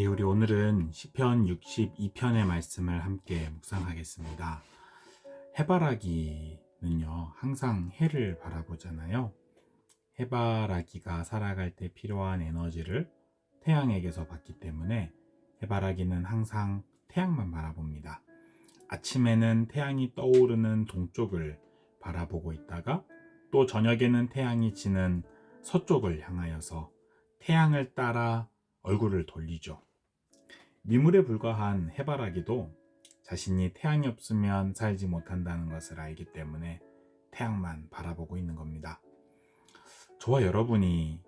예, 우리 오늘은 시편 62편의 말씀을 함께 묵상하겠습니다. 해바라기는요, 항상 해를 바라보잖아요. 해바라기가 살아갈 때 필요한 에너지를 태양에게서 받기 때문에 해바라기는 항상 태양만 바라봅니다. 아침에는 태양이 떠오르는 동쪽을 바라보고 있다가 또 저녁에는 태양이 지는 서쪽을 향하여서 태양을 따라 얼굴을 돌리죠. 미물에 불과한 해바라기도 자신이 태양이 없으면 살지 못한다는 것을 알기 때문에 태양만 바라보고 있는 겁니다. 저와 여러분이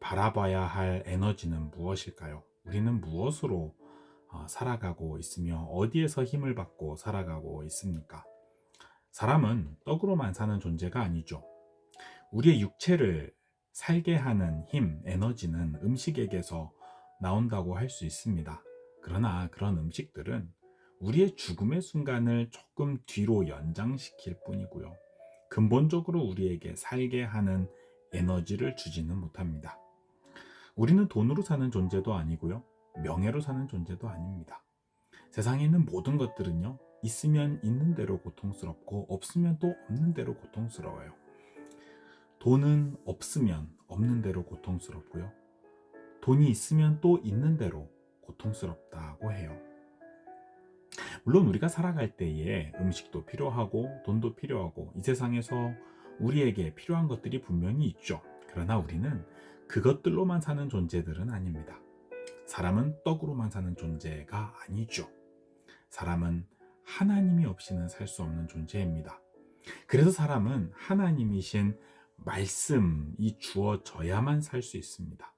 바라봐야 할 에너지는 무엇일까요? 우리는 무엇으로 어, 살아가고 있으며 어디에서 힘을 받고 살아가고 있습니까? 사람은 떡으로만 사는 존재가 아니죠. 우리의 육체를 살게 하는 힘, 에너지는 음식에게서 나온다고 할 수 있습니다. 그러나 그런 음식들은 우리의 죽음의 순간을 조금 뒤로 연장시킬 뿐이고요. 근본적으로 우리에게 살게 하는 에너지를 주지는 못합니다. 우리는 돈으로 사는 존재도 아니고요. 명예로 사는 존재도 아닙니다. 세상에 있는 모든 것들은요. 있으면 있는 대로 고통스럽고 없으면 또 없는 대로 고통스러워요. 돈은 없으면 없는 대로 고통스럽고요. 돈이 있으면 또 있는 대로 고통스럽다고 해요. 물론 우리가 살아갈 때에 음식도 필요하고 돈도 필요하고 이 세상에서 우리에게 필요한 것들이 분명히 있죠. 그러나 우리는 그것들로만 사는 존재들은 아닙니다. 사람은 떡으로만 사는 존재가 아니죠. 사람은 하나님이 없이는 살 수 없는 존재입니다. 그래서 사람은 하나님이신 말씀이 주어져야만 살 수 있습니다.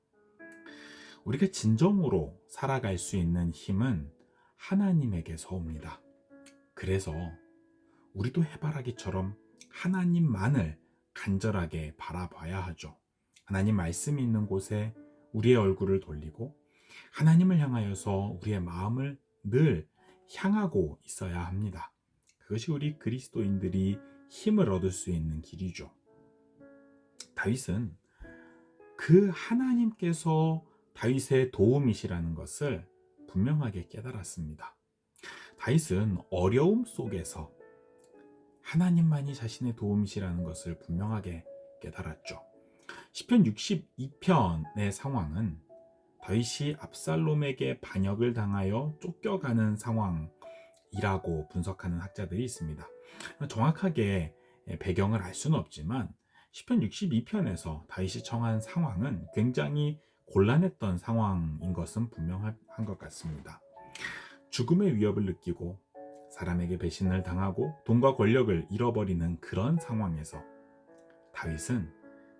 우리가 진정으로 살아갈 수 있는 힘은 하나님에게서 옵니다. 그래서 우리도 해바라기처럼 하나님만을 간절하게 바라봐야 하죠. 하나님 말씀이 있는 곳에 우리의 얼굴을 돌리고 하나님을 향하여서 우리의 마음을 늘 향하고 있어야 합니다. 그것이 우리 그리스도인들이 힘을 얻을 수 있는 길이죠. 다윗은 그 하나님께서 다윗의 도움이시라는 것을 분명하게 깨달았습니다. 다윗은 어려움 속에서 하나님만이 자신의 도움이시라는 것을 분명하게 깨달았죠. 시편 62편의 상황은 다윗이 압살롬에게 반역을 당하여 쫓겨가는 상황이라고 분석하는 학자들이 있습니다. 정확하게 배경을 알 수는 없지만 시편 62편에서 다윗이 청한 상황은 굉장히 곤란했던 상황인 것은 분명한 것 같습니다. 죽음의 위협을 느끼고 사람에게 배신을 당하고 돈과 권력을 잃어버리는 그런 상황에서 다윗은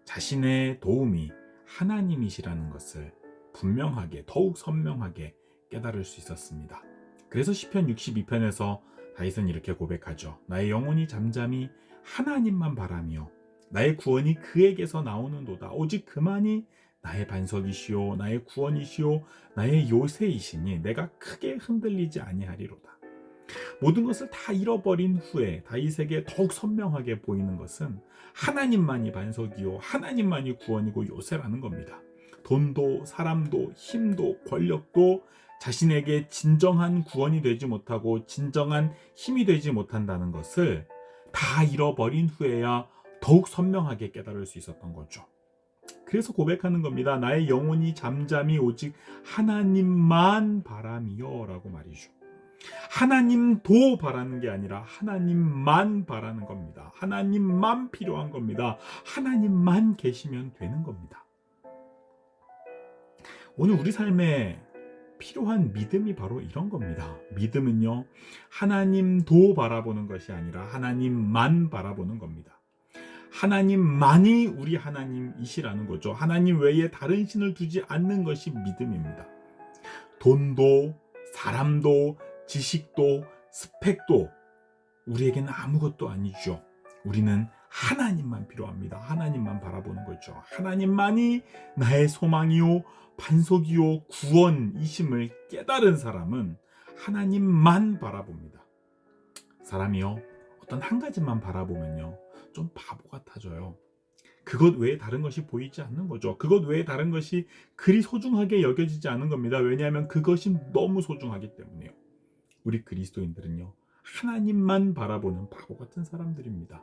자신의 도움이 하나님이시라는 것을 분명하게 더욱 선명하게 깨달을 수 있었습니다. 그래서 시편 62편에서 다윗은 이렇게 고백하죠. 나의 영혼이 잠잠히 하나님만 바라며 나의 구원이 그에게서 나오는도다. 오직 그만이 나의 반석이시오 나의 구원이시오 나의 요새이시니 내가 크게 흔들리지 아니하리로다. 모든 것을 다 잃어버린 후에 다윗에게 더욱 선명하게 보이는 것은 하나님만이 반석이요 하나님만이 구원이고 요새라는 겁니다. 돈도 사람도 힘도 권력도 자신에게 진정한 구원이 되지 못하고 진정한 힘이 되지 못한다는 것을 다 잃어버린 후에야 더욱 선명하게 깨달을 수 있었던 거죠. 그래서 고백하는 겁니다. 나의 영혼이 잠잠히 오직 하나님만 바람이요 라고 말이죠. 하나님도 바라는 게 아니라 하나님만 바라는 겁니다. 하나님만 필요한 겁니다. 하나님만 계시면 되는 겁니다. 오늘 우리 삶에 필요한 믿음이 바로 이런 겁니다. 믿음은요, 하나님도 바라보는 것이 아니라 하나님만 바라보는 겁니다. 하나님만이 우리 하나님이시라는 거죠. 하나님 외에 다른 신을 두지 않는 것이 믿음입니다. 돈도, 사람도, 지식도, 스펙도 우리에게는 아무것도 아니죠. 우리는 하나님만 필요합니다. 하나님만 바라보는 거죠. 하나님만이 나의 소망이요, 반석이요, 구원이심을 깨달은 사람은 하나님만 바라봅니다. 사람이요, 어떤 한 가지만 바라보면요, 좀 바보 같아져요. 그것 외에 다른 것이 보이지 않는 거죠. 그것 외에 다른 것이 그리 소중하게 여겨지지 않은 겁니다. 왜냐하면 그것이 너무 소중하기 때문에요. 우리 그리스도인들은요. 하나님만 바라보는 바보 같은 사람들입니다.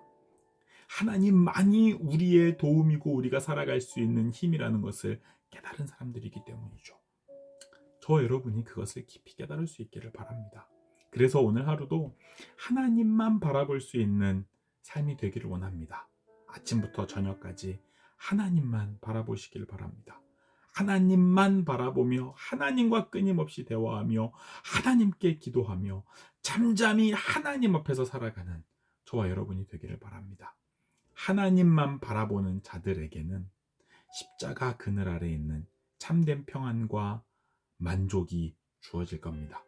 하나님만이 우리의 도움이고 우리가 살아갈 수 있는 힘이라는 것을 깨달은 사람들이기 때문이죠. 저 여러분이 그것을 깊이 깨달을 수 있기를 바랍니다. 그래서 오늘 하루도 하나님만 바라볼 수 있는 삶이 되기를 원합니다. 아침부터 저녁까지 하나님만 바라보시길 바랍니다. 하나님만 바라보며 하나님과 끊임없이 대화하며 하나님께 기도하며 잠잠히 하나님 앞에서 살아가는 저와 여러분이 되기를 바랍니다. 하나님만 바라보는 자들에게는 십자가 그늘 아래 있는 참된 평안과 만족이 주어질 겁니다.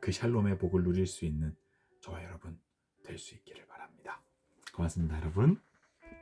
그 샬롬의 복을 누릴 수 있는 저와 여러분 될 수 있기를 바랍니다. 고맙습니다, 여러분.